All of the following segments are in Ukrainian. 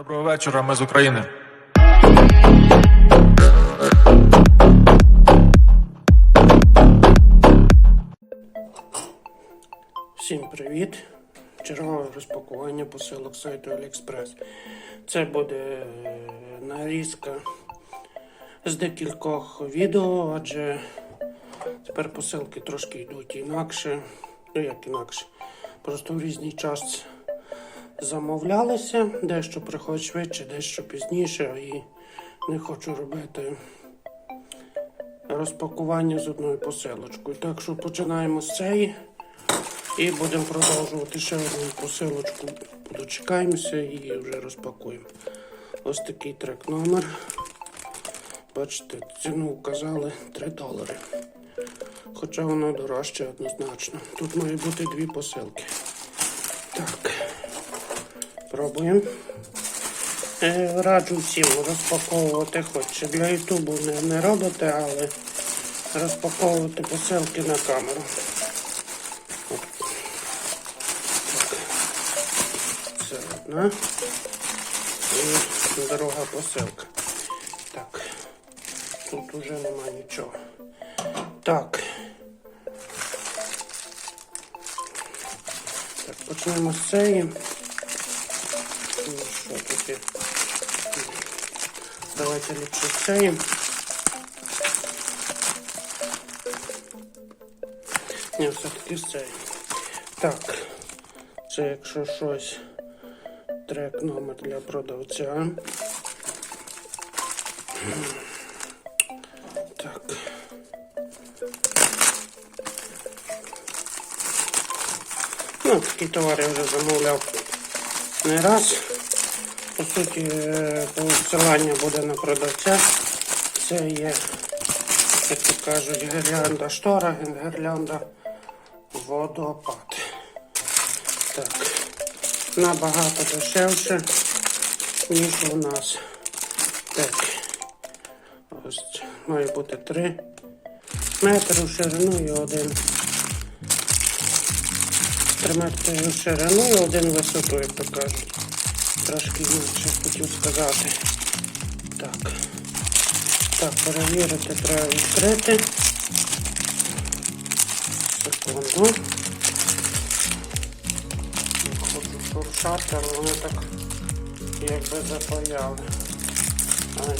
Доброго вечора, ми з України. Всім привіт! Чергове розпакування посилок сайту AliExpress. Це буде е, нарізка з декількох відео, адже тепер посилки трошки йдуть інакше. Ну як інакше. Просто в різний час замовлялися, дещо приходить швидше, дещо пізніше, і не хочу робити розпакування з одною посилочкою. Так що починаємо з цієї. І будемо продовжувати ще одну посилочку. Дочекаємося і вже розпакуємо. Ось такий трек номер. Бачите, ціну вказали 3 долари. Хоча воно дорожче однозначно. Тут має бути дві посилки. Так. Пробуємо. Е, раджу всім розпаковувати, хоч для Ютубу не, не робите, але розпаковувати посилки на камеру. Це одна і дорога посилка. Так, тут уже нема нічого. Так. Так, почнемо з цієї. Є? Давайте цієї. Ні, все-таки з цієї. Так. Це якщо щось трек номер для продавця. Так. Ну, такі товари вже замовляв не раз. По суті, е, посилання буде на продавця. Це є, як то кажуть, гірлянда штора, гірлянда водопад. Так, набагато дешевше, ніж у нас. Так, ось має бути 3 метри в ширину і один. 3 метри в ширину і один висоту, як то кажуть. Трошки інакше хотів сказати. Так. Так, перевірити треба відкрити. Секунду. Хочу шуршати, але вони так якби запаяли. Так.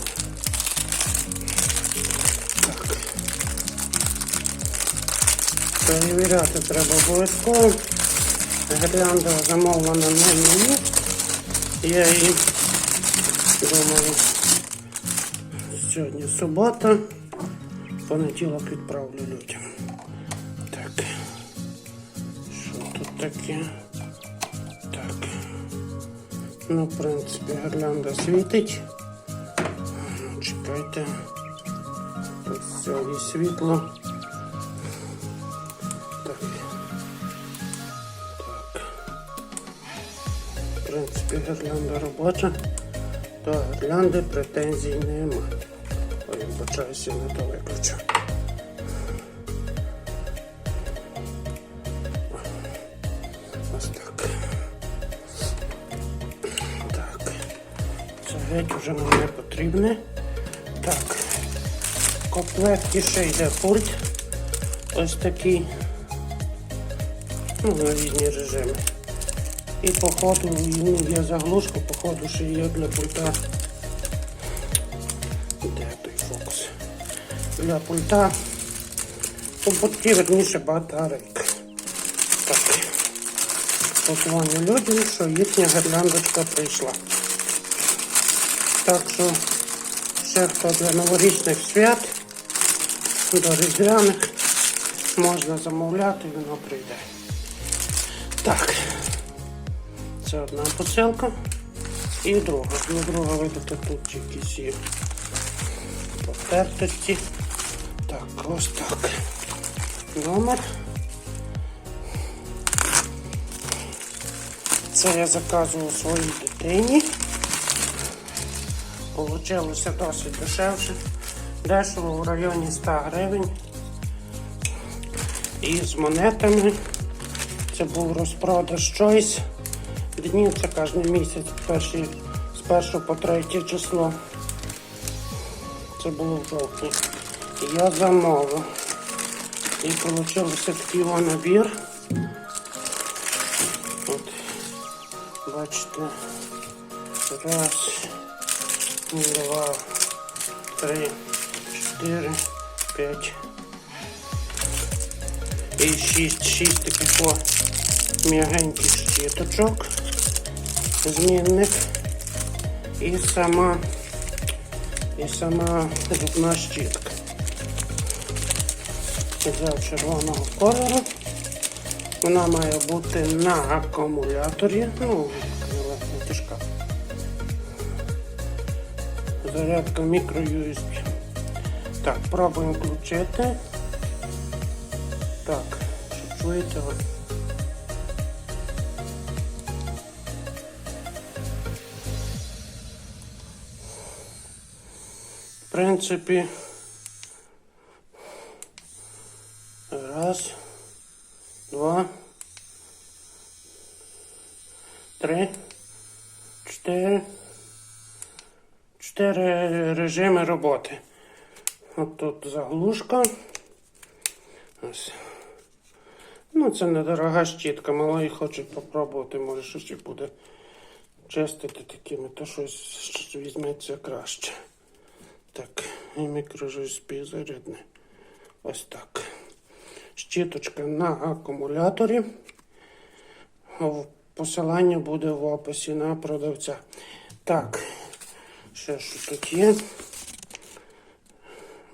Перевіряти треба обов'язково. Гірлянда замовлена не мені. Я її думаю. Сьогодні субота. Понеділок відправлю людям. Так. Що тут таке? Так. Ну, в принципі, гірлянда світить. Чекайте. Тут все і світло. Принципі, гірлянда робоча. До гірлянди претензій нема. Ой, вибачаюся, не то виключу. Ось так. Так. Це геть вже нам не потрібне. Так. В комплекті ще йде пульт. Ось такий. Ну, на різні режими. І походу ну, є заглушка, походу ще є для пульта. Де той фокус? Для пульта. Пульті, верніше, батарейка. Так. Спілкування людям, що їхня гірляндочка прийшла. Так що ще хто для новорічних свят, до різдвяних можна замовляти воно прийде. Так. Це одна посилка. І друга. Ну, друга видати тут якісь є потертості. Так, ось так. Номер. Це я заказував своїй дитині. Получилося досить дешевше. Дешево в районі 100 гривень. І з монетами. Це був розпродаж Choice. Це кожен місяць перші з перше по третє число. Це було в жовтні. Я замовив. І вийшов такий набір. От, бачите, раз, два, три, чотири, п'ять. І шість, шість таких м'ягеньких щіточок, змінник і сама, і сама зубна щітка. Взяв червоного кольору. Вона має бути на акумуляторі, ну, на тяжка. Зарядка мікро USB. Так, пробуємо включити. Так, що чуєте ви? В принципі, раз, два, три, чотири. Чотири режими роботи. От тут заглушка. Ось. Ну, це недорога щітка, малий хоче попробувати, може щось і буде чистити такими, то щось візьметься краще. І мікро-USB зарядне. Ось так. Щіточка на акумуляторі. Посилання буде в описі на продавця. Так, ще що тут є?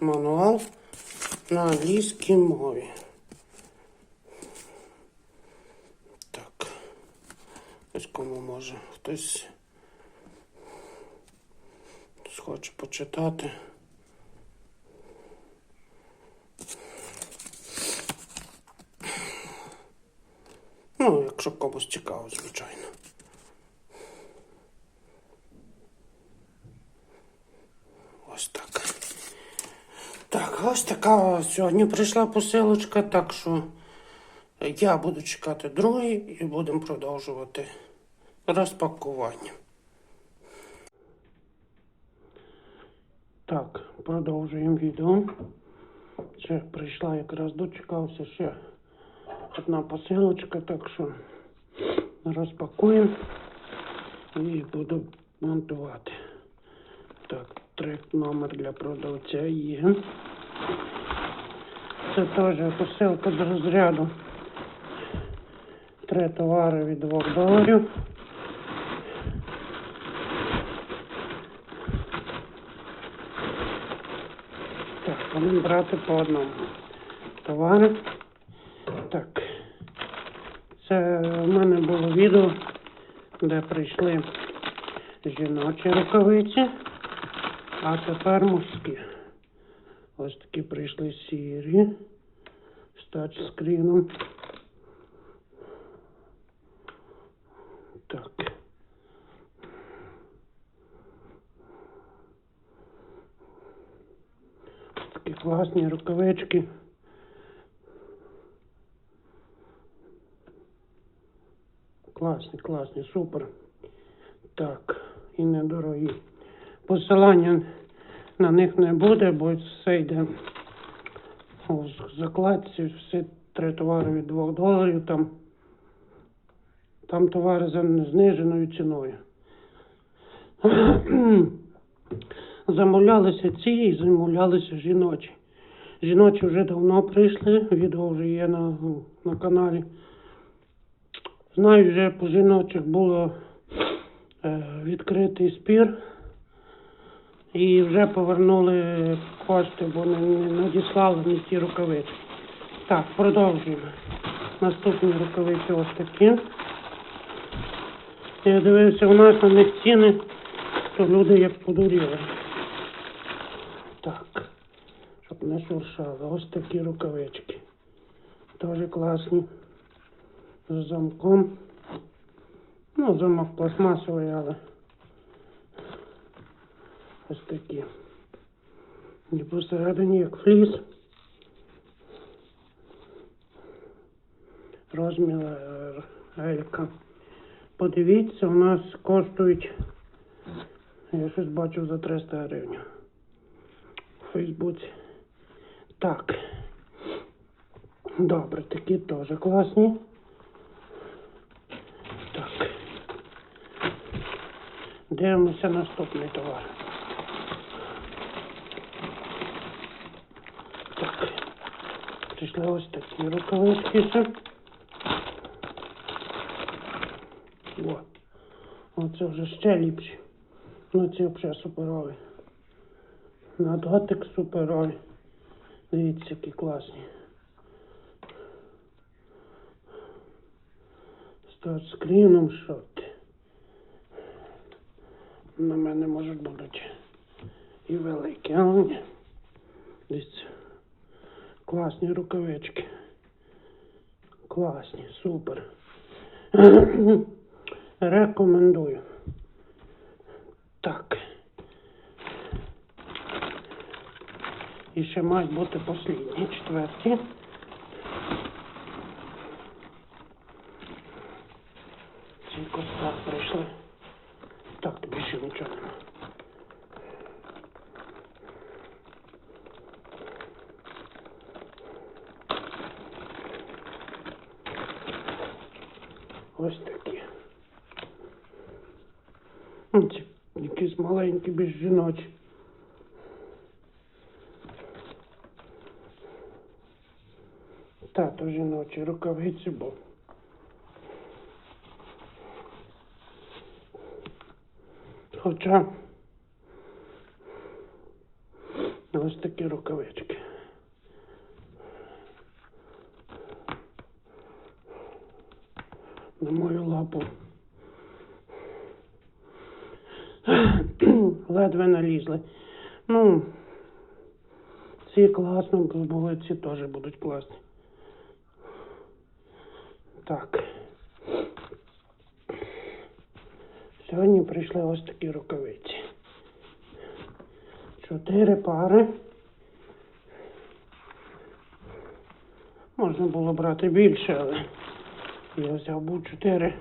Мануал на англійській мові. Так. Ось кому може хтось хоче почитати. Якщо комусь цікаво, звичайно. Ось так. Так, ось така сьогодні прийшла посилочка, так що я буду чекати другий і будемо продовжувати розпакування. Так, продовжуємо відео. Ще прийшла якраз дочекався ще одна посилочка, так що розпакуємо і буду монтувати. Так, трек номер для продавця є. Це теж посилка з розряду. Три товари від 2 доларів. Так, будемо брати по одному. Товари. Так. Це в мене було відео, де прийшли жіночі рукавиці, а тепер мужські. Ось такі прийшли сірі з тачскріном. Так. Такі класні рукавички. Класні, класні, супер. Так, і недорогі. Посилання на них не буде, бо все йде у закладці, всі три товари від 2 доларів. Там, там товари за зниженою ціною. Замовлялися ці і замовлялися жіночі. Жіночі вже давно прийшли, відео вже є на, на каналі. Знаю, вже по жіночих було е, відкритий спір. І вже повернули кошти, бо не, надіслали ні ті рукавиці. Так, продовжуємо. Наступні рукавиці ось такі. Я дивився у нас на них ціни, то люди як подуріли. Так, щоб не шуршало. Ось такі рукавички. Дуже класні. З замком. Ну, замок пластмасовий, але ось такі. І посередині як фліс. Розмір е, Елька. Подивіться, у нас коштують Я щось бачив за 300 гривень. У Фейсбуці. Так. Добре, такі теж класні. Так. Дивимося наступний товар. Так. Прийшли ось такі рукавички. О. Оце вже ще ліпші. Ну ці взагалі суперові. На дотик суперові. Дивіться, які класні. З тачскріном що. На мене можуть будуть і великі, але ні. Дивіться. Класні рукавички. Класні, супер. Рекомендую. Так. І ще мають бути послідні, четверті. Ці костак прийшли. Так, тобі ще нічого. Ось такі. Ну, Ці якісь маленькі, більш жіночі. Та, то жіночі рукавиці, бо. Хоча ось такі рукавички. На мою лапу. Ледве налізли. Ну, ці класно були, ці теж будуть класні. Так. Сьогодні прийшли ось такі рукавиці. Чотири пари. Можна було брати більше, але я взяв був чотири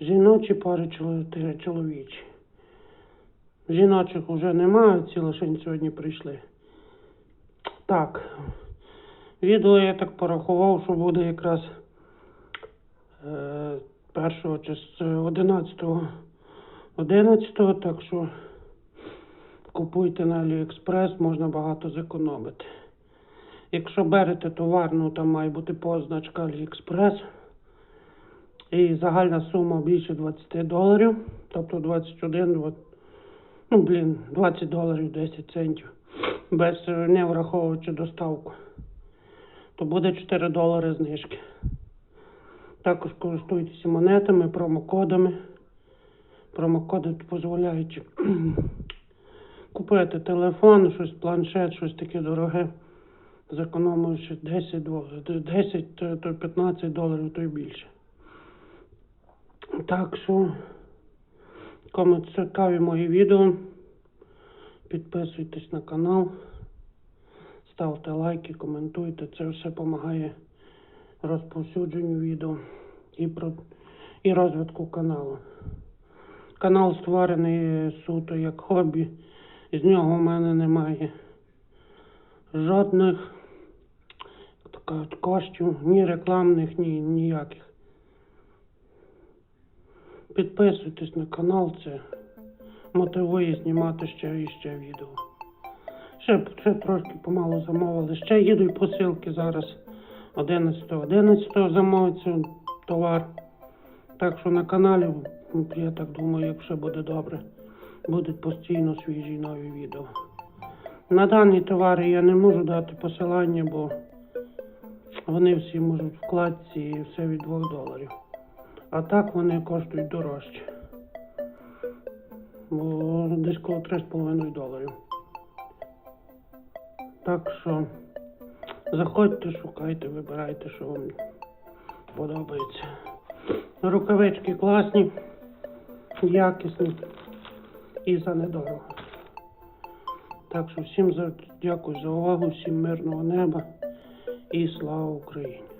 жіночі пари, чотири чоловічі. Жіночих вже немає, ці лише сьогодні прийшли. Так. Відео я так порахував, що буде якраз е, першого чи з 11-го 11-го, так що купуйте на AliExpress, можна багато зекономити. Якщо берете товар, ну там має бути позначка AliExpress. І загальна сума більше 20 доларів, тобто 21, ну блін, 20 доларів 10 центів, без не враховуючи доставку, то буде 4 долари знижки. Також користуйтеся монетами, промокодами. Промокоди дозволяють купити телефон, щось планшет, щось таке дороге, зекономивши 10, дол- 10 то- то 15 доларів, то й більше. Так що, кому цікаві мої відео, підписуйтесь на канал, ставте лайки, коментуйте. Це все допомагає розповсюдженню відео і, про, і розвитку каналу. Канал створений суто як хобі. З нього в мене немає жодних коштів, ні рекламних, ні ніяких. Підписуйтесь на канал, це мотивує знімати ще і ще відео. Ще, ще трошки помалу замовили. Ще їдуть посилки зараз 11 11 замовиться товар. Так що на каналі, ну, я так думаю, якщо буде добре, будуть постійно свіжі нові відео. На дані товари я не можу дати посилання, бо вони всі можуть в вкладці і все від 2 доларів. А так вони коштують дорожче. Бо десь коло 3,5 доларів. Так що заходьте, шукайте, вибирайте, що вам подобається. Рукавички класні, якісні і за недорого. Так що всім дякую за увагу, всім мирного неба і слава Україні!